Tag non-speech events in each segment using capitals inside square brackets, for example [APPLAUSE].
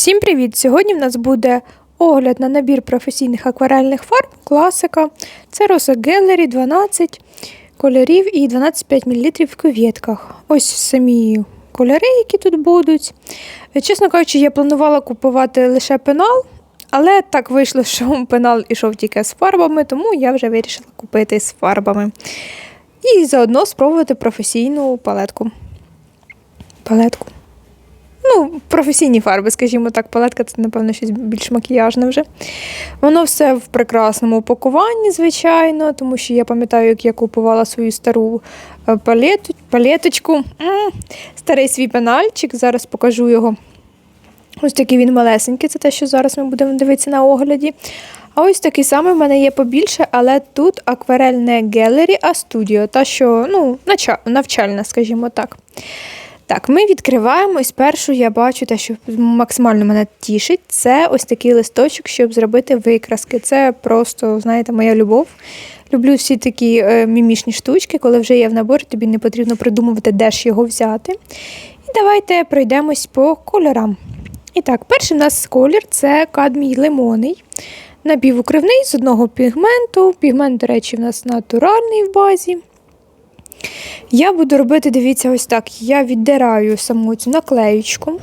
Всім привіт! Сьогодні в нас буде огляд на набір професійних акварельних фарб класика. Це Rosa Gallery 12 кольорів і 12,5 мл в кюветках. Ось самі кольори, які тут будуть. Чесно кажучи, я планувала купувати лише пенал, але так вийшло, що пенал ішов тільки з фарбами, тому я вже вирішила купити з фарбами. І заодно спробувати професійну палетку. Палетку. Ну, професійні фарби, скажімо так, палетка це, напевно, щось більш макіяжне вже. Воно все в прекрасному упакуванні, звичайно, тому що я пам'ятаю, як я купувала свою стару е, палету, палеточку. Старий свій пенальчик. Зараз покажу його. Ось такий він малесенький, це те, що зараз ми будемо дивитися на огляді. А ось такий самий в мене є побільше, але тут акварель не Gallery, а Studio, та що ну, навчальна, скажімо так. Так, ми відкриваємо і спершу я бачу те, що максимально мене тішить. Це ось такий листочок, щоб зробити викраски. Це просто, знаєте, моя любов. Люблю всі такі е, мімішні штучки, коли вже є в наборі, тобі не потрібно придумувати, де ж його взяти. І давайте пройдемось по кольорам. І так, перший у нас колір це кадмій лимонний. Напівукривний з одного пігменту. Пігмент, до речі, в нас натуральний в базі. Я буду робити, дивіться, ось так. Я віддираю саму цю наклеючку.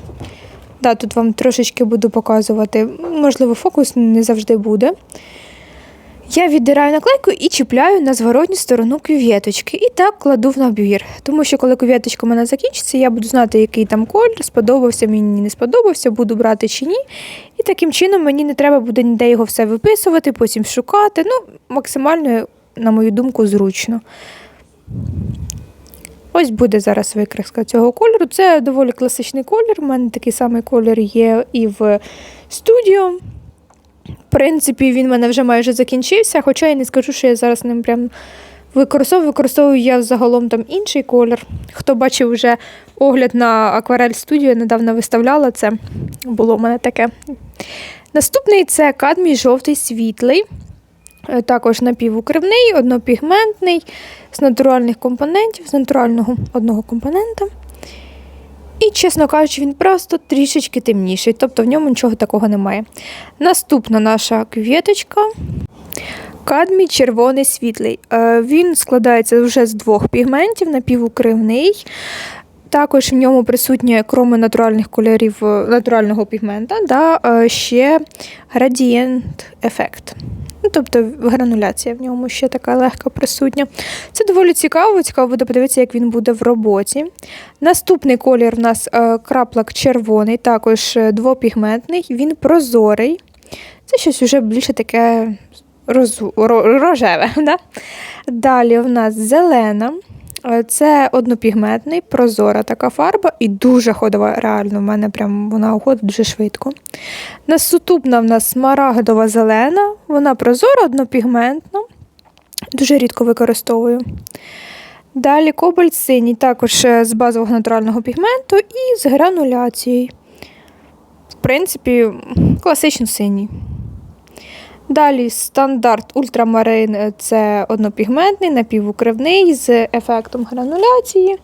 Да, тут вам трошечки буду показувати, можливо, фокус не завжди буде. Я віддираю наклейку і чіпляю на зворотню сторону кюветочки. І так кладу в набір. Тому що, коли кюветочка у мене закінчиться, я буду знати, який там колір, сподобався мені не сподобався, буду брати чи ні. І таким чином мені не треба буде ніде його все виписувати, потім шукати. Ну, максимально, на мою думку, зручно. Ось буде зараз викраска цього кольору. Це доволі класичний колір. У мене такий самий колір є і в студіо. В принципі, він в мене вже майже закінчився, хоча я не скажу, що я зараз ним прям використовую. Використовую я загалом там інший колір. Хто бачив вже огляд на акварель студіо, я недавно виставляла це. Було в мене таке. Наступний це кадмій жовтий світлий. Е, Також напівукривний, однопігментний, з натуральних компонентів, з натурального одного компонента. І, чесно кажучи, він просто трішечки темніший, тобто в ньому нічого такого немає. Наступна наша квіточка. Кадмій червоний світлий. Е, Він складається вже з двох пігментів, напівукривний. Також в ньому присутнє, кроме натуральних кольорів е, натурального пігмента, да, ще градієнт ефект. Ну, тобто грануляція в ньому ще така легка присутня. Це доволі цікаво, цікаво буде подивитися, як він буде в роботі. Наступний колір у нас е, краплак червоний, також е, двопігментний, він прозорий. Це щось уже більше таке роз... рожеве. [LAUGHS] Да? Далі у нас зелена. Е, Це однопігментний, прозора така фарба і дуже ходова. Реально, в мене прям вона уходить дуже швидко. Наступна в нас смарагдова зелена, вона прозора, однопігментна. Дуже рідко використовую. Далі кобальт синій, також е, з базового натурального пігменту і з грануляцією. В принципі, класично синій. Далі стандарт ультрамарин це однопігментний, напівукривний з ефектом грануляції.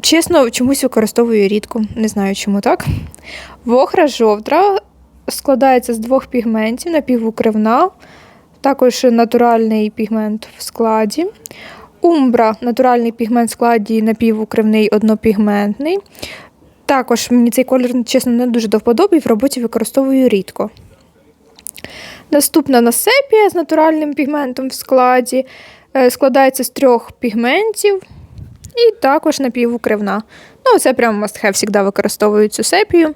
Чесно, чомусь використовую рідко, не знаю чому так. Вохра жовтра складається з двох пігментів, напівукривна, також натуральний пігмент в складі. Умбра натуральний пігмент в складі напівукривний, однопігментний. Також мені цей колір, чесно, не дуже до вподоби і в роботі використовую рідко. Наступна насепія з натуральним пігментом в складі. Е, Складається з трьох пігментів і також напівукривна. Ну, це прям must have, завжди використовую цю сепію.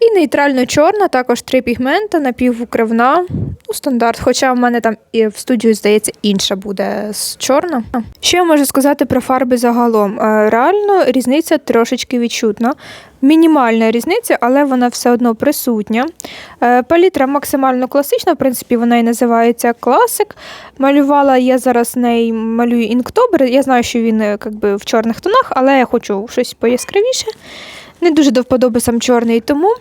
І нейтрально-чорна, також три пігмента, напівукривна. Ну, стандарт. Хоча в мене там і в студію, здається, інша буде з чорна. Що я можу сказати про фарби загалом? Е, Реально різниця трошечки відчутна. Мінімальна різниця, але вона все одно присутня. Е, Палітра максимально класична, в принципі, вона і називається класик. Малювала я зараз неї малюю інктобер. Я знаю, що він якби, в чорних тонах, але я хочу щось пояскравіше. Не дуже до вподоби сам чорний, тому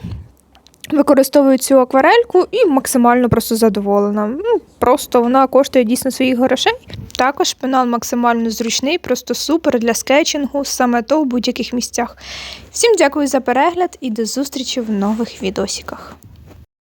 Використовую цю акварельку і максимально просто задоволена. Ну, просто вона коштує дійсно своїх грошей. Також пенал максимально зручний, просто супер для скетчингу, саме то в будь-яких місцях. Всім дякую за перегляд і до зустрічі в нових відосиках.